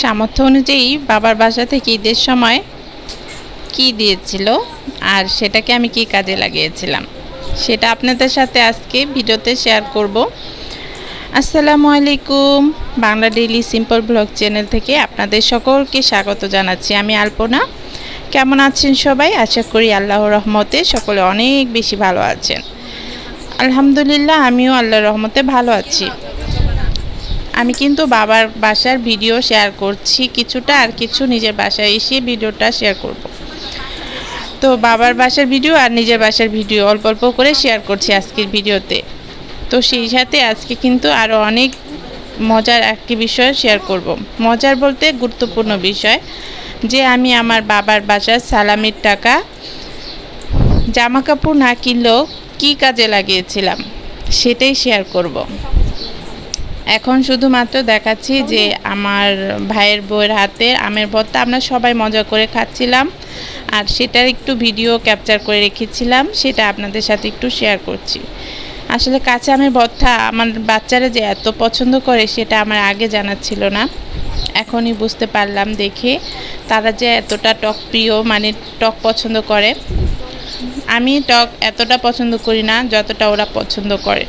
সামর্থ্য অনুযায়ী বাবার বাসা থেকে ঈদের সময় কি দিয়েছিল আর সেটাকে আমি কি কাজে লাগিয়েছিলাম, সেটা আপনাদের সাথে আজকে ভিডিওতে শেয়ার করব। আসসালামু আলাইকুম, Bangla daily simple blog channel থেকে আপনাদের সকলকে স্বাগত জানাচ্ছি আমি আলপনা। কেমন আছেন সবাই? আশা করি আল্লাহর রহমতে সকলে অনেক বেশি ভালো আছেন। আলহামদুলিল্লাহ, আমিও আল্লাহর রহমতে ভালো আছি। আমি কিন্তু বাবার বাসার ভিডিও শেয়ার করছি কিছুটা আর কিছু নিজের বাসায় এসে ভিডিওটা শেয়ার করব। তো বাবার বাসার ভিডিও আর নিজের বাসার ভিডিও অল্প অল্প করে শেয়ার করছি আজকের ভিডিওতে তো সেই সাথে আজকে কিন্তু আরও অনেক মজার একটি বিষয় শেয়ার করব। মজার বলতে গুরুত্বপূর্ণ বিষয় যে আমি আমার বাবার বাসার সালামির টাকা, জামা কাপড় না কিনলেও কী কাজে লাগিয়েছিলাম, সেটাই শেয়ার করব। এখন শুধুমাত্র দেখাচ্ছি যে আমার ভাইয়ের বউয়ের হাতে আমের ভর্তা। আমরা সবাই মজা করে খাচ্ছিলাম। আর সেটার একটু ভিডিও ক্যাপচার করে রেখেছিলাম। সেটা আপনাদের সাথে একটু শেয়ার করছি। আসলে কাঁচা আমের ভর্তা আমার বাচ্চারা যে এত পছন্দ করে, সেটা আমার আগে জানা ছিল না। এখনই বুঝতে পারলাম দেখে। তারা যে এতটা টক প্রিয় মানে টক পছন্দ করে। আমি টক এতটা পছন্দ করি না, যতটা ওরা পছন্দ করে।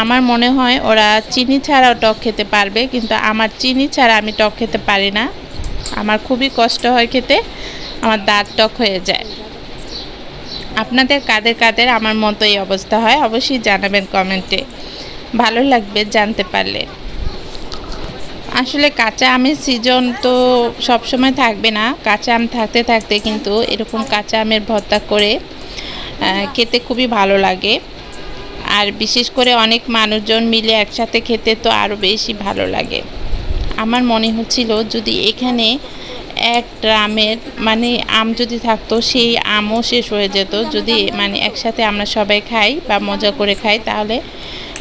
আমার মনে হয় ওরা চিনি ছাড়াও টক খেতে পারবে, কিন্তু আমার চিনি ছাড়া আমি টক খেতে পারি না। আমার খুবই কষ্ট হয় খেতে, আমার দাঁত টক হয়ে যায়। আপনাদের কাদের কাদের আমার মতো এই অবস্থা হয় অবশ্যই জানাবেন কমেন্টে। ভালো লাগবে জানতে পারলে। আসলে কাঁচা আমের সিজন তো সবসময় থাকবে না। কাঁচা আম থাকতে থাকতে কিন্তু এরকম কাঁচা আমের ভর্তা করে খেতে খুবই ভালো লাগে। আর বিশেষ করে অনেক মানুষজন মিলে একসাথে খেতে তো আরও বেশি ভালো লাগে। আমার মনে হচ্ছিল যদি এখানে এক ড্রামের মানে আম যদি থাকতো, সেই আমও শেষ হয়ে যেত। যদি মানে একসাথে আমরা সবাই খাই বা মজা করে খাই, তাহলে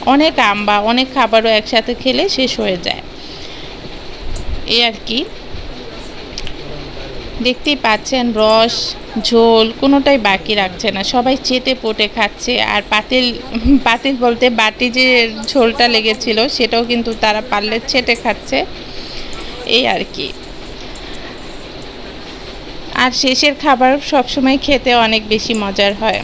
অনেক আম বা অনেক খাবারও একসাথে খেলে শেষ হয়ে যায়। এই আর কি। দেখতেই পাচ্ছেন, রস, ঝোল, কোনোটাই বাকি রাখছে না। সবাই চেতে পোটে খাচ্ছে। আর পাতিল পাতিল বলতে বাটি যে ঝোলটা লেগেছিল, সেটাও কিন্তু তারা পারলে চেটে খাচ্ছে। এই আর কি। আর শেষের খাবার সবসময় খেতে অনেক বেশি মজার হয়।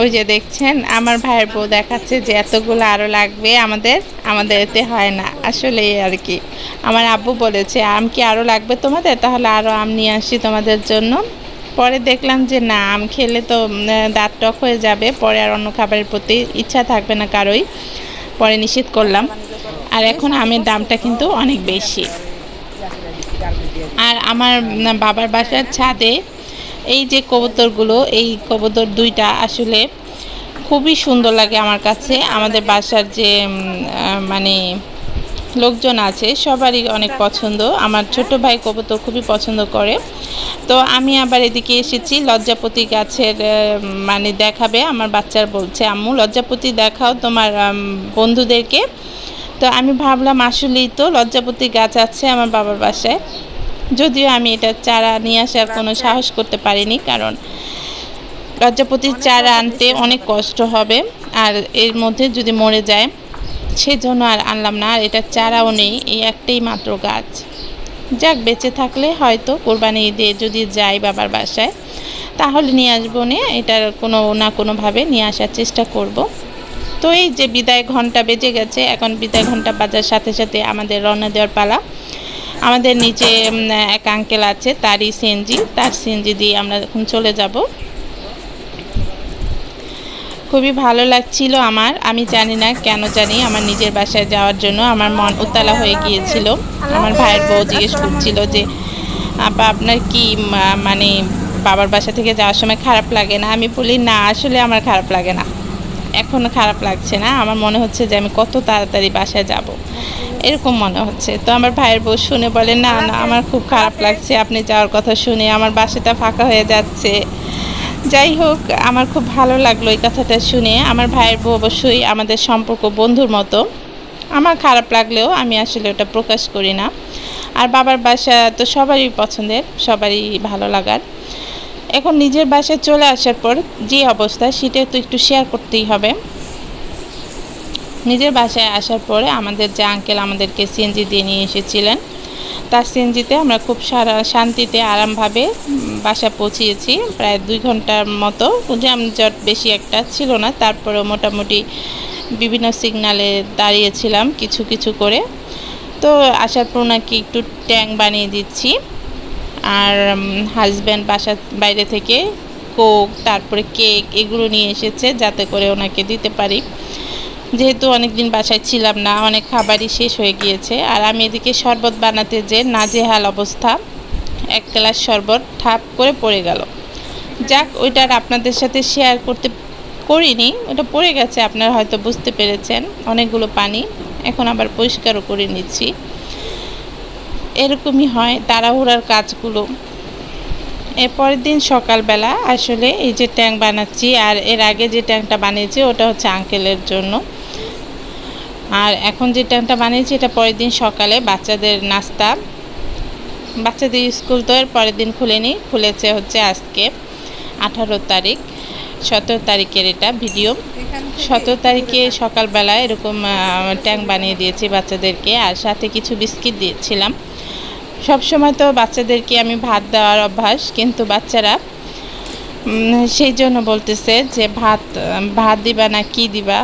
ওই যে দেখছেন, আমার ভাইয়ের বউ দেখাচ্ছে যে এতগুলো আরও লাগবে, আমাদের আমাদের এতে হয় না। আসলে আর কি। আমার আব্বু বলেছে, আম কি আরও লাগবে তোমাদের? তাহলে আরও আম নিয়ে আসি তোমাদের জন্য। পরে দেখলাম যে না, আম খেলে তো দাঁত টক হয়ে যাবে, পরে আর অন্য খাবারের প্রতি ইচ্ছা থাকবে না কারোই। পরে নিষেধ করলাম। আর এখন আমের দামটা কিন্তু অনেক বেশি। আর আমার বাবার বাসার ছাদে এই যে কবুতরগুলো, এই কবুতর দুইটা আসলে খুবই সুন্দর লাগে আমার কাছে। আমাদের বাসার যে মানে লোকজন আছে, সবারই অনেক পছন্দ। আমার ছোট ভাই কবুতর খুবই পছন্দ করে। তো আমি আবার এদিকে এসেছি, লজ্জাপতি গাছের মানে দেখাবে। আমার বাচ্চার বলছে, আম্মু, লজ্জাপতি দেখাও তোমার বন্ধুদেরকে। তো আমি ভাবলাম, আসলেই তো লজ্জাপতি গাছ আছে আমার বাবার বাসায়। যদিও আমি এটা চারা নিয়ে আসার কোনো সাহস করতে পারিনি কারণ লজ্জাপতির চারা আনতে অনেক কষ্ট হবে আর এর মধ্যে যদি মরে যায় সেজন্য আর আনলাম না আর এটার চারাও নেই এই একটাই মাত্র গাছ। যাক বেঁচে থাকলে হয়তো কোরবানি ঈদে যদি যাই বাবার বাসায় তাহলে নিয়ে আসব নে এটার কোনো না কোনোভাবে নিয়ে আসার চেষ্টা করব। তো এই যে বিদায় ঘণ্টা বেজে গেছে এখন বিদায় ঘণ্টা বাজার সাথে সাথে আমাদের রওনা দেওয়ার পালা। আমাদের নিচে এক আঙ্কেল আছে, তারই সিএনজি। তার সিএনজি দিয়ে আমরা এখন চলে যাব। খুবই ভালো লাগছিল আমার। আমি জানি না কেন জানি আমার নিজের বাসায় যাওয়ার জন্য আমার মন উত্তালা হয়ে গিয়েছিল। আমার ভাইয়ের বউ জিজ্ঞেস করছিল যে, আপা, আপনার কি মানে বাবার বাসা থেকে যাওয়ার সময় খারাপ লাগে না? আমি বলি, না, আসলে আমার খারাপ লাগে না। এখনও খারাপ লাগছে না। আমার মনে হচ্ছে যে আমি কত তাড়াতাড়ি বাসায় যাব। এরকম মনে হচ্ছে। তো আমার ভাইয়ের বউ শুনে বলে, না না, আমার খুব খারাপ লাগছে। আপনি যাওয়ার কথা শুনে আমার বাসাটা ফাঁকা হয়ে যাচ্ছে। যাই হোক, আমার খুব ভালো লাগল এই কথাটা শুনে। আমার ভাইয়ের বউ অবশ্যই আমাদের সম্পর্ক বন্ধুর মতো। আমার খারাপ লাগলেও আমি আসলে ওটা প্রকাশ করি না। আর বাবার বাসা তো সবারই পছন্দের, সবারই ভালো লাগার। এখন নিজের বাসায় চলে আসার পর যে অবস্থা সেটা তো একটু শেয়ার করতেই হবে। নিজের বাসায় আসার পরে আমাদের যে আঙ্কেল আমাদেরকে সিএনজি দিয়ে নিয়ে এসেছিলেন, তার সিএনজিতে আমরা খুব সারা, শান্তিতে, আরামভাবে বাসা পৌঁছিয়েছি। প্রায় দুই ঘণ্টার মতো জ্যামজট বেশি একটা ছিল না, তারপরেও মোটামুটি বিভিন্ন সিগনালে দাঁড়িয়েছিলাম কিছু কিছু করে। তো আসার পর নাকি একটু ট্যাং বানিয়ে দিচ্ছি। আর হাজব্যান্ড বাসা বাইরে থেকে কোক তারপরে কেক এগুলো নিয়ে এসেছে, যাতে করে ওনাকে দিতে পারি। যেহেতু অনেক দিন বাসায় ছিলাম না, অনেক খাবারই শেষ হয়ে গিয়েছে। আর আমি এদিকে শরবত বানাতে যে নাজেহাল অবস্থা, এক গ্লাস শরবত ঠাপ করে পড়ে গেল। যাক ওইটার আপনাদের সাথে শেয়ার করতে করিনি ওটা পড়ে গেছে, আপনারা হয়তো বুঝতে পেরেছেন, অনেকগুলো পানি। এখন আবার পরিষ্কারও করে নিচ্ছি। এরকমই হয় তাড়াহুড়ার কাজগুলো। এর পরের দিন সকালবেলা আসলে এই যে ট্যাঙ্ক বানাচ্ছি, আর এর আগে যে ট্যাঙ্কটা বানিয়েছি, ওটা হচ্ছে আঙ্কেলের জন্য। আর এখন যে ট্যাঙ্কটা বানিয়েছি এটা পরের দিন সকালে বাচ্চাদের নাস্তা। বাচ্চাদের স্কুল তো এর পরের দিন খুলেনি খুলেছে হচ্ছে আজকে আঠারো তারিখ সতেরো তারিখের এটা ভিডিও সতেরো তারিখে সকালবেলা এরকম ট্যাঙ্ক বানিয়ে দিয়েছি বাচ্চাদেরকে আর সাথে কিছু বিস্কিট দিয়েছিলাম। সব সময় তো বাচ্চাদেরকে আমি ভাত দেওয়ার অভ্যাস কিন্তু বাচ্চারা সেই জন্য বলতেছে যে ভাত ভাত দিবা না কি দিবা?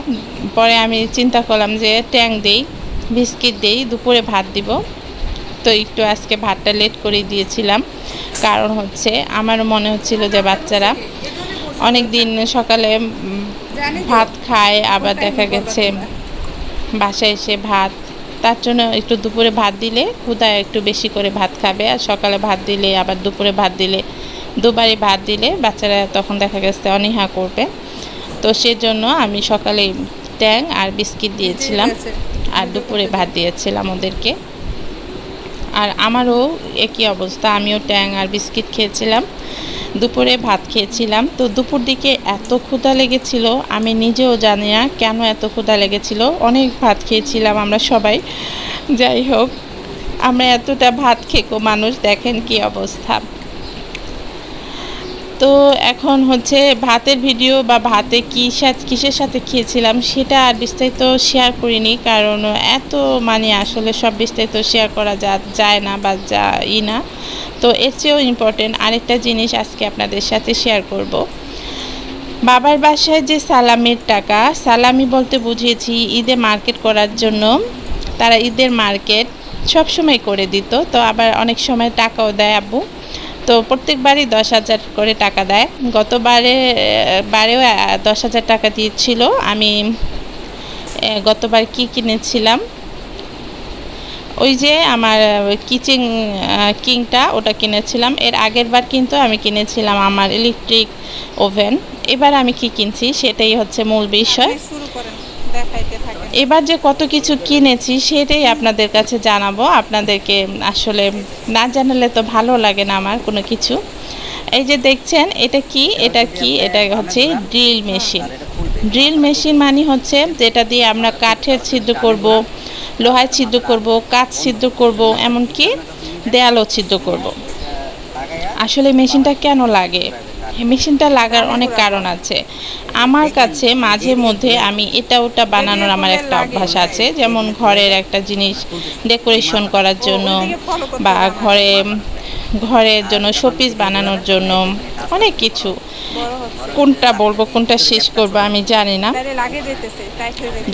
পরে আমি চিন্তা করলাম যে ট্যাং দেই, বিস্কিট দেই, দুপুরে ভাত দিব। তো একটু আজকে ভাতটা লেট করে দিয়েছিলাম। কারণ হচ্ছে আমারও মনে হচ্ছিল যে বাচ্চারা অনেক দিন সকালে ভাত খায়, আবার দেখা গেছে বাসায় এসে ভাত। তার জন্য একটু দুপুরে ভাত দিলে ক্ষুদায় একটু বেশি করে ভাত খাবে। আর সকালে ভাত দিলে, আবার দুপুরে ভাত দিলে দুবারই ভাত দিলে বাচ্চারা তখন দেখা গেছে অনীহা করবে। তো সেজন্য আমি সকালে ট্যাং আর বিস্কিট দিয়েছিলাম আর দুপুরে ভাত দিয়েছিলাম ওদেরকে। আর আমারও একই অবস্থা আমিও ট্যাং আর বিস্কিট খেয়েছিলাম দুপুরে ভাত খেয়েছিলাম। তো দুপুর দিকে এত ক্ষুধা লেগেছিল আমি নিজেও জানি না কেন এত ক্ষুধা লেগেছিল। অনেক ভাত খেয়েছিলাম আমরা সবাই। যাই হোক আমরা এতটা ভাত খেকো মানুষ দেখেন কি অবস্থা। তো এখন হচ্ছে ভাতের ভিডিও বা ভাতে কী সাথে কিসের সাথে খেয়েছিলাম সেটা আর বিস্তারিত শেয়ার করিনি, কারণ এত মানে আসলে সব বিস্তারিত শেয়ার করা যা যায় না বা যা ই না। তো এর চেয়েও ইম্পর্টেন্ট আরেকটা জিনিস আজকে আপনাদের সাথে শেয়ার করব। বাবার বাসায় যে সালামের টাকা, সালামি বলতে বুঝিয়েছি ঈদে মার্কেট করার জন্য। তারা ঈদের মার্কেট সব সময় করে দিত, তো আবার অনেক সময় টাকাও দেয় আব্বু। তো প্রত্যেকবারই দশ হাজার করে টাকা দেয়। গতবারে, বারেও দশ হাজার টাকা দিয়েছিল। আমি গতবার কি কিনেছিলাম? ওই যে আমার কিচেন কিংটা ওটা কিনেছিলাম। এর আগের বার কিন্তু আমি কিনেছিলাম আমার ইলেকট্রিক ওভেন এবার আমি কি কিনছি? সেটাই হচ্ছে মূল বিষয়। এবার যে কত কিছু কিনেছি সেটাই আপনাদের কাছে জানাব। আপনাদেরকে আসলে না জানালে তো ভালো লাগে না আমার কোনো কিছু। এই যে দেখছেন, এটা কি? এটা কি? এটা হচ্ছে ড্রিল মেশিন। ড্রিল মেশিন মানে হচ্ছে যেটা দিয়ে আমরা কাঠের ছিদ্র করব, লোহায় ছিদ্র করব কাঠ ছিদ্র করব, এমনকি দেয়ালও ছিদ্র করব। আসলে মেশিনটা কেন লাগে? মেশিনটা লাগার অনেক কারণ আছে। আমার কাছে মাঝে মধ্যে আমি এটা ওটা বানানোর আমার একটা অভ্যাস আছে, যেমন ঘরের একটা জিনিস ডেকোরেশন করার জন্য বা ঘরে, ঘরের জন্য শোপিস বানানোর জন্য অনেক কিছু। কোনটা বলব, কোনটা শেষ করব আমি জানি না।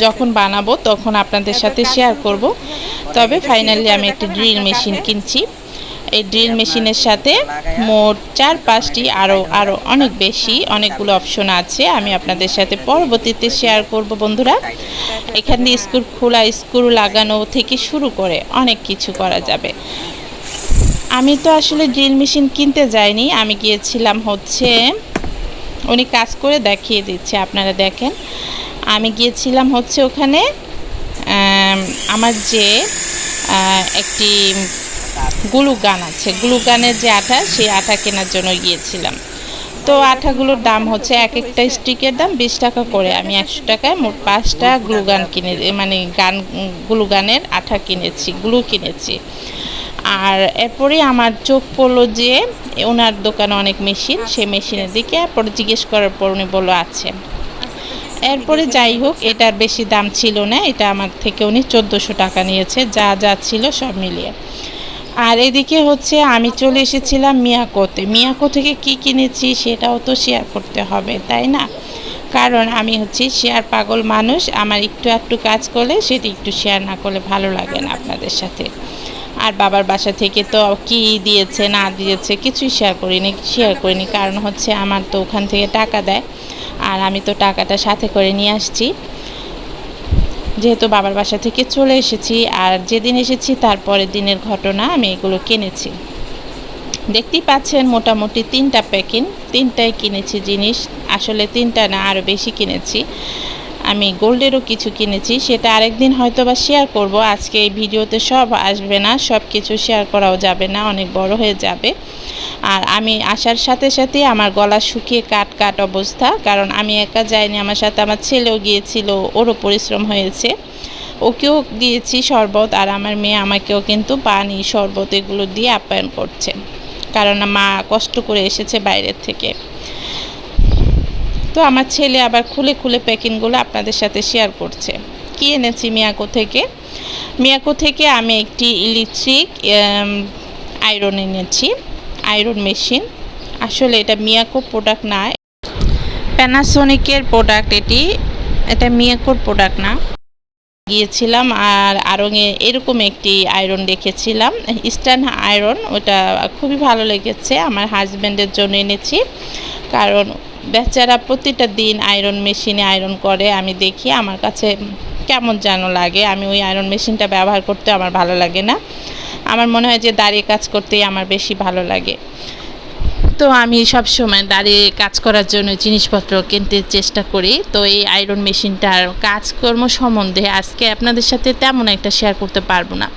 যখন বানাবো তখন আপনাদের সাথে শেয়ার করব। তবে ফাইনালি আমি একটা ড্রিল মেশিন কিনছি। এই ড্রিল মেশিনের সাথে মোট চার পাঁচটি আরও আরও অনেক বেশি, অনেকগুলো অপশন আছে। আমি আপনাদের সাথে পরবর্তীতে শেয়ার করব বন্ধুরা। এখান দিয়ে স্ক্রু খোলা স্ক্রু লাগানো থেকে শুরু করে অনেক কিছু করা যাবে। আমি তো আসলে ড্রিল মেশিন কিনতে যাইনি, আমি গিয়েছিলাম হচ্ছে, উনি কাজ করে দেখিয়ে দিচ্ছে, আপনারা দেখেন। আমি গিয়েছিলাম হচ্ছে ওখানে আমার যে একটি গ্লু গান আছে। গ্লু গানের যে আঠা, সেই আঠা কেনার জন্য গিয়েছিলাম। তো আঠাগুলোর দাম হচ্ছে এক একটা স্টিকের দাম বিশ টাকা করে। আমি একশো টাকায় মোট পাঁচটা গ্লু গান কিনে মানে গান গ্লু গানের আঠা কিনেছি, গ্লু কিনেছি। আর এরপরে আমার চোখ পড়ল যে ওনার দোকানে অনেক মেশিন, সেই মেশিনের দিকে এরপরে জিজ্ঞেস করার পর উনি বলল আছে এরপরে যাই হোক, এটার বেশি দাম ছিল না, এটা আমার থেকে উনি চোদ্দোশো টাকা নিয়েছে, যা যা ছিল সব মিলিয়ে। আর এদিকে হচ্ছে আমি চলে এসেছিলাম মিয়াকোতে। মিয়াকো থেকে কি কিনেছি সেটাও তো শেয়ার করতে হবে, তাই না? কারণ আমি হচ্ছে শেয়ার পাগল মানুষ, আমার একটু একটু কাজ করলে সেটা একটু শেয়ার না করলে ভালো লাগে না আপনাদের সাথে। আর বাবার বাসা থেকে তো কি দিয়েছে, না দিয়েছে কিছুই শেয়ার করিনি শেয়ার করিনি, কারণ হচ্ছে আমার তো ওখান থেকে টাকা দেয়। আর আমি তো টাকাটা সাথে করে নিয়ে আসছি। যেহেতু বাবার বাসা থেকে চলে এসেছি, আর যেদিন এসেছি তারপরের দিনের ঘটনা আমি এগুলো কিনেছি। দেখতেই পাচ্ছেন মোটামুটি তিনটা প্যাকিং, তিনটাই কিনেছি জিনিস, আসলে তিনটা না আরও বেশি কিনেছি। আমি গোল্ডেরও কিছু কিনেছি, সেটা আরেকদিন হয়তো বা শেয়ার করব। আজকে এই ভিডিওতে সব আসবে না সব কিছু শেয়ার করাও যাবে না, অনেক বড় হয়ে যাবে। আর আমি আসার সাথে সাথে আমার গলা শুকিয়ে কাট কাট অবস্থা, কারণ আমি একা যাইনি, আমার সাথে আমার ছেলেও গিয়েছিল, ওরও পরিশ্রম হয়েছে। ওকেও দিয়েছি শরবত, আর আমার মেয়ে আমাকেও কিন্তু পানি, শরবত এগুলো দিয়ে আপ্যায়ন করছে। কারণ মা কষ্ট করে এসেছে বাইরের থেকে। তো আমার ছেলে আবার খুলে খুলে প্যাকিংগুলো আপনাদের সাথে শেয়ার করছে। কি এনেছি মিয়াকো থেকে? মিয়াকো থেকে আমি একটি ইলেকট্রিক আয়রন এনেছি। আয়রন মেশিন আসলে এটা মিয়াকো প্রোডাক্ট না। প্যানাসোনিকের প্রোডাক্ট এটি। এটা মিয়াকোর প্রোডাক্ট না। গিয়েছিলাম আর আরঙে এরকম একটি আয়রন দেখেছিলাম। ইস্টার্ন আয়রন ওটা খুবই ভালো লেগেছে। আমার হাজব্যান্ডের জন্য এনেছি। কারণ বেচারা প্রতিটা দিন আয়রন মেশিনে আয়রন করে, আমি দেখি আমার কাছে কেমন যেন লাগে। আমি ওই আয়রন মেশিনটা ব্যবহার করতে আমার ভালো লাগে না। আমার মনে হয় যে দাঁড়িয়ে কাজ করতেই আমার বেশি ভালো লাগে। তো আমি সব সময় দাঁড়িয়ে কাজ করার জন্য জিনিসপত্র কিনতে চেষ্টা করি। তো এই আয়রন মেশিনটার কাজকর্ম সম্বন্ধে আজকে আপনাদের সাথে তেমন একটা শেয়ার করতে পারব না,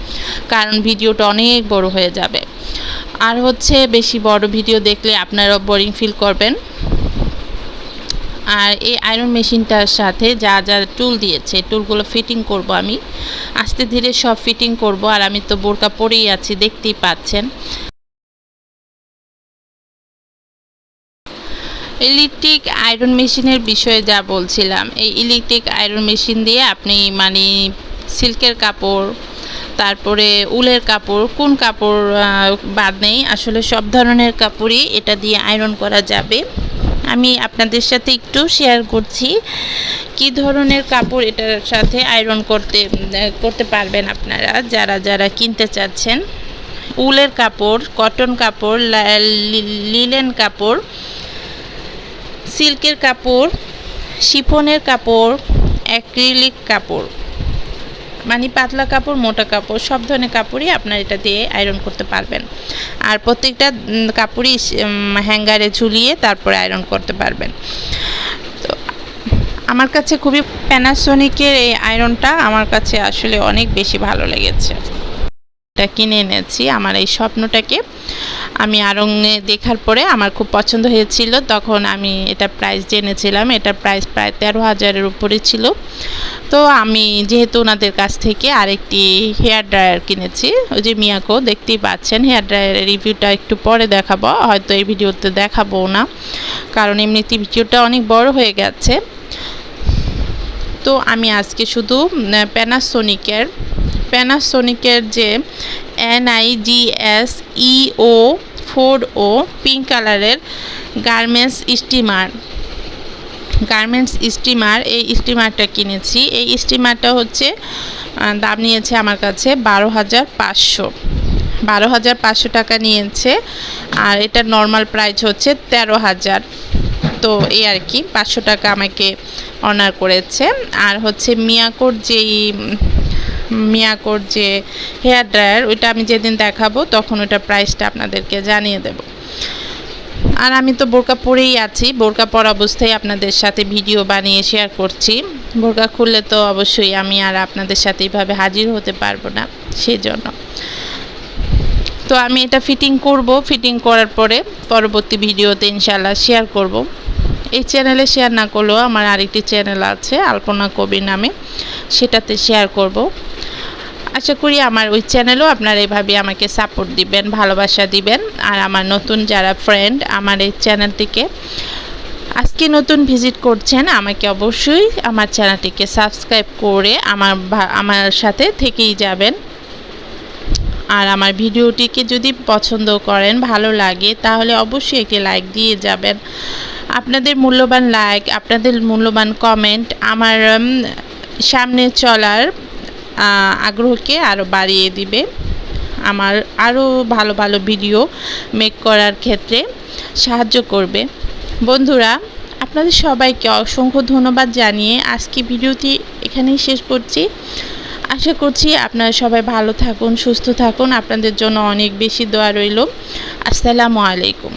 কারণ ভিডিওটা অনেক বড় হয়ে যাবে। আর হচ্ছে, বেশি বড় ভিডিও দেখলে আপনারা বোরিং ফিল করবেন। আর এই আয়রন মেশিনটার সাথে যা যা টুল দিয়েছে টুলগুলো ফিটিং করব আমি। আস্তে ধীরে সব ফিটিং করব আর আমি তো বোরকা পরেই আছি, দেখতেই পাচ্ছেন। ইলেকট্রিক আয়রন মেশিনের বিষয়ে যা বলছিলাম, এই ইলেকট্রিক আয়রন মেশিন দিয়ে আপনি মানে সিল্কের কাপড়, তারপরে উলের কাপড়, কোন কাপড় বাদ নেই। আসলে সব ধরনের কাপড়ই এটা দিয়ে আয়রন করা যাবে। আমি আপনাদের সাথে একটু শেয়ার করছি। কি ধরনের কাপড় এটার সাথে আয়রন করতে করতে পারবেন আপনারা? যারা যারা কিনতে চাচ্ছেন, উলের কাপড় কটন কাপড় লিলেন কাপড় সিল্কের কাপড় শিফনের কাপড় অ্যাক্রিলিক কাপড়। মানে পাতলা কাপড়, মোটা কাপড়, সব ধরনের কাপড়ই আপনার এটা দিয়ে আয়রন করতে পারবেন। আর প্রত্যেকটা কাপড়ই হ্যাঙ্গারে ঝুলিয়ে তারপরে আয়রন করতে পারবেন। তো, আমার কাছে খুবই প্যানাসোনিকের এই আয়রনটা আমার কাছে আসলে অনেক বেশি ভালো লেগেছে। এটা কিনে এনেছি, আমার এই স্বপ্নটাকে আমি আরঙে দেখার পরে আমার খুব পছন্দ হয়েছিল। তখন আমি এটা প্রাইস জেনেছিলাম। এটা প্রাইস প্রায় তেরো হাজারের উপরে ছিল। তো আমি যেহেতু ওনাদের কাছ থেকে আরেকটি হেয়ার ড্রায়ার কিনেছি, ওই যে মিয়াকো, দেখতেই পাচ্ছেন। হেয়ার ড্রায়ারের রিভিউটা একটু পরে দেখাবো। হয়তো এই ভিডিওতে দেখাবো না, কারণ এমনিতে ভিডিওটা অনেক বড় হয়ে গেছে। তো আমি আজকে শুধু প্যানাসোনিকের প্যানাসোনিকের যে এনআইজিএস ইও ফোর ও পিঙ্ক কালারের গার্মেন্টস স্টিমার গার্মেন্টস স্টিমার এই স্টিমারটা কিনেছি। এই স্টিমারটা হচ্ছে দাম নিয়েছে আমার কাছে বারো হাজার পাঁচশো। বারো হাজার পাঁচশো টাকা নিয়েছে, আর এটা নর্মাল প্রাইস হচ্ছে তেরো হাজার। তো এই আর কি, পাঁচশো টাকা আমাকে অনার করেছে। আর হচ্ছে মিয়াকোর যেই মিয়াকোর যে হেয়ার ড্রায়ার, ওইটা আমি যেদিন দেখাবো, তখন ওটার প্রাইসটা আপনাদেরকে জানিয়ে দেব। আর আমি তো বোরকা পরেই আছি। বোরকা পরা অবস্থায় আপনাদের সাথে ভিডিও বানিয়ে শেয়ার করছি। বোরকা খুললে তো অবশ্যই আমি আর আপনাদের সাথে এইভাবে হাজির হতে পারব না সেই জন্য তো আমি এটা ফিটিং করব। ফিটিং করার পরে পরবর্তী ভিডিওতে ইনশাল্লাহ শেয়ার করব। এই চ্যানেলে শেয়ার না করলেও আমার আরেকটি চ্যানেল আছে, আলপনা কবি নামে। সেটাতে শেয়ার করব। আশা করি আমার ওই চ্যানেলও আপনারা এভাবে আমাকে সাপোর্ট দিবেন, ভালোবাসা দিবেন। আর আমার নতুন যারা ফ্রেন্ড আমার এই চ্যানেলটিকে আজকে নতুন ভিজিট করছেন, আমাকে অবশ্যই আমার চ্যানেলটিকে সাবস্ক্রাইব করে আমার আমার সাথে থেকেই যাবেন। আর আমার ভিডিওটিকে যদি পছন্দ করেন, ভালো লাগে, তাহলে অবশ্যই একটি লাইক দিয়ে যাবেন। আপনাদের মূল্যবান লাইক আপনাদের মূল্যবান কমেন্ট আমার সামনে চলার আগ্রহকে আরও বাড়িয়ে দিবে। আমার আরও ভালো ভালো ভিডিও মেক করার ক্ষেত্রে সাহায্য করবে। বন্ধুরা, আপনাদের সবাইকে অসংখ্য ধন্যবাদ জানিয়ে আজকে ভিডিওটি এখানেই শেষ করছি। আশা করছি আপনারা সবাই ভালো থাকুন, সুস্থ থাকুন। আপনাদের জন্য অনেক বেশি দোয়া রইল। আসসালামু আলাইকুম।